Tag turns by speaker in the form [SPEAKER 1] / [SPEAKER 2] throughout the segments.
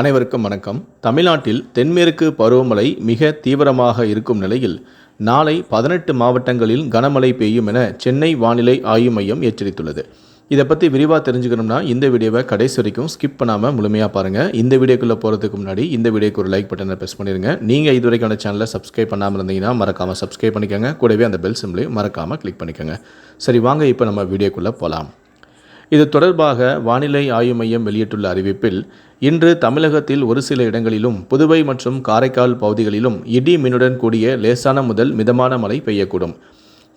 [SPEAKER 1] அனைவருக்கும் வணக்கம். தமிழ்நாட்டில் தென்மேற்கு பருவமழை மிக தீவிரமாக இருக்கும் நிலையில் நாளை பதினெட்டு மாவட்டங்களில் கனமழை பெய்யும் என சென்னை வானிலை ஆய்வு மையம் எச்சரித்துள்ளது. இதை பற்றி விரிவாக தெரிஞ்சுக்கணும்னா இந்த வீடியோவை கடைசி வரைக்கும் ஸ்கிப் பண்ணாமல் முழுமையாக பாருங்கள் இந்த வீடியோக்குள்ளே போகிறதுக்கு முன்னாடி இந்த வீடியோக்கு ஒரு லைக் பட்டனை ப்ரெஸ் பண்ணிடுங்க நீங்கள் இது வரைக்கும் சேனலை சப்ஸ்கிரைப் பண்ணாமல் இருந்தீங்கன்னா மறக்காமல் சப்ஸ்கிரைப் பண்ணிக்கோங்க. கூடவே அந்த பெல் சிம்லையும் மறக்காமல் கிளிக் பண்ணிக்கோங்க. சரி வாங்க இப்போ நம்ம வீடியோக்குள்ளே போகலாம் இது தொடர்பாக வானிலை ஆய்வு மையம் வெளியிட்டுள்ள அறிவிப்பில் இன்று தமிழகத்தில் ஒரு சில இடங்களிலும் புதுவை மற்றும் காரைக்கால் பகுதிகளிலும் இடி மின்னுடன் கூடிய லேசான முதல் மிதமான மழை பெய்யக்கூடும்.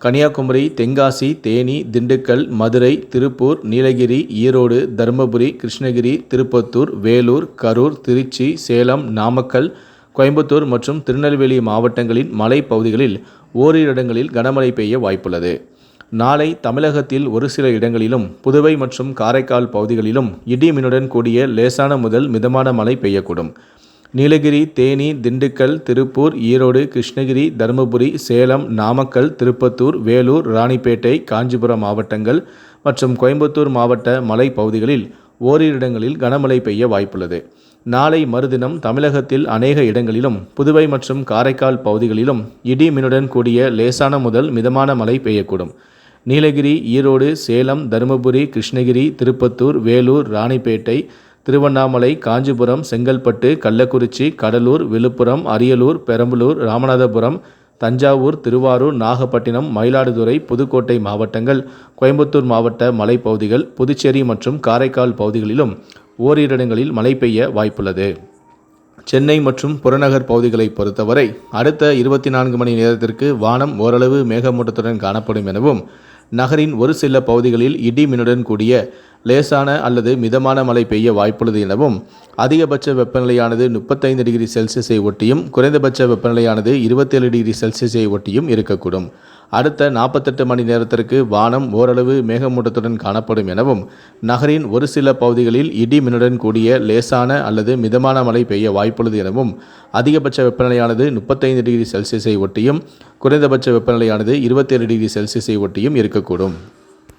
[SPEAKER 1] கன்னியாகுமரி தென்காசி தேனி திண்டுக்கல் மதுரை திருப்பூர் நீலகிரி ஈரோடு தருமபுரி கிருஷ்ணகிரி திருப்பத்தூர் வேலூர் கரூர் திருச்சி சேலம் நாமக்கல் கோயம்புத்தூர் மற்றும் திருநெல்வேலி மாவட்டங்களின் மலைப்பகுதிகளில் ஓரிரு இடங்களில் கனமழை பெய்ய வாய்ப்புள்ளது. நாளை தமிழகத்தில் ஒரு சில இடங்களிலும் புதுவை மற்றும் காரைக்கால் பகுதிகளிலும் இடி மின்னுடன் கூடிய லேசான முதல் மிதமான மழை பெய்யக்கூடும். நீலகிரி தேனி திண்டுக்கல் திருப்பூர் ஈரோடு கிருஷ்ணகிரி தருமபுரி சேலம் நாமக்கல் திருப்பத்தூர் வேலூர் ராணிப்பேட்டை காஞ்சிபுரம் மாவட்டங்கள் மற்றும் கோயம்புத்தூர் மாவட்ட மலை பகுதிகளில் ஓரிரு இடங்களில் கனமழை பெய்ய வாய்ப்புள்ளது. நாளை மறுதினம் தமிழகத்தில் அநேக இடங்களிலும் புதுவை மற்றும் காரைக்கால் பகுதிகளிலும் இடி மின்னுடன் கூடிய லேசான முதல் மிதமான மழை பெய்யக்கூடும். நீலகிரி ஈரோடு சேலம் தருமபுரி கிருஷ்ணகிரி திருப்பத்தூர் வேலூர் ராணிப்பேட்டை திருவண்ணாமலை காஞ்சிபுரம் செங்கல்பட்டு கள்ளக்குறிச்சி கடலூர் விழுப்புரம் அரியலூர் பெரம்பலூர் ராமநாதபுரம் தஞ்சாவூர் திருவாரூர் நாகப்பட்டினம் மயிலாடுதுறை புதுக்கோட்டை மாவட்டங்கள் கோயம்புத்தூர் மாவட்ட மலைப்பகுதிகள் புதுச்சேரி மற்றும் காரைக்கால் பகுதிகளிலும் ஓரிரு இடங்களில் மழை பெய்ய வாய்ப்புள்ளது. சென்னை மற்றும் புறநகர் பகுதிகளை பொறுத்தவரை அடுத்த இருபத்தி நான்கு மணி நேரத்திற்கு வானம் ஓரளவு மேகமூட்டத்துடன் காணப்படும் எனவும் நகரின் ஒரு சில பகுதிகளில் இடி மின்னுடன் கூடிய லேசான அல்லது மிதமான மழை பெய்ய வாய்ப்புள்ளது எனவும் அதிகபட்ச வெப்பநிலையானது முப்பத்தைந்து டிகிரி செல்சியஸை ஒட்டியும் குறைந்தபட்ச வெப்பநிலையானது இருபத்தேழு டிகிரி செல்சியஸை ஒட்டியும் இருக்கக்கூடும். அடுத்த நாற்பத்தெட்டு மணி நேரத்திற்கு வானம் ஓரளவு மேகமூட்டத்துடன் காணப்படும் எனவும் நகரின் ஒரு சில பகுதிகளில் இடி மின்னுடன் கூடிய லேசான அல்லது மிதமான மழை பெய்ய வாய்ப்புள்ளது எனவும் அதிகபட்ச வெப்பநிலையானது முப்பத்தைந்து டிகிரி செல்சியஸை ஒட்டியும் குறைந்தபட்ச வெப்பநிலையானது இருபத்தேழு டிகிரி செல்சியஸை ஒட்டியும் இருக்கக்கூடும்.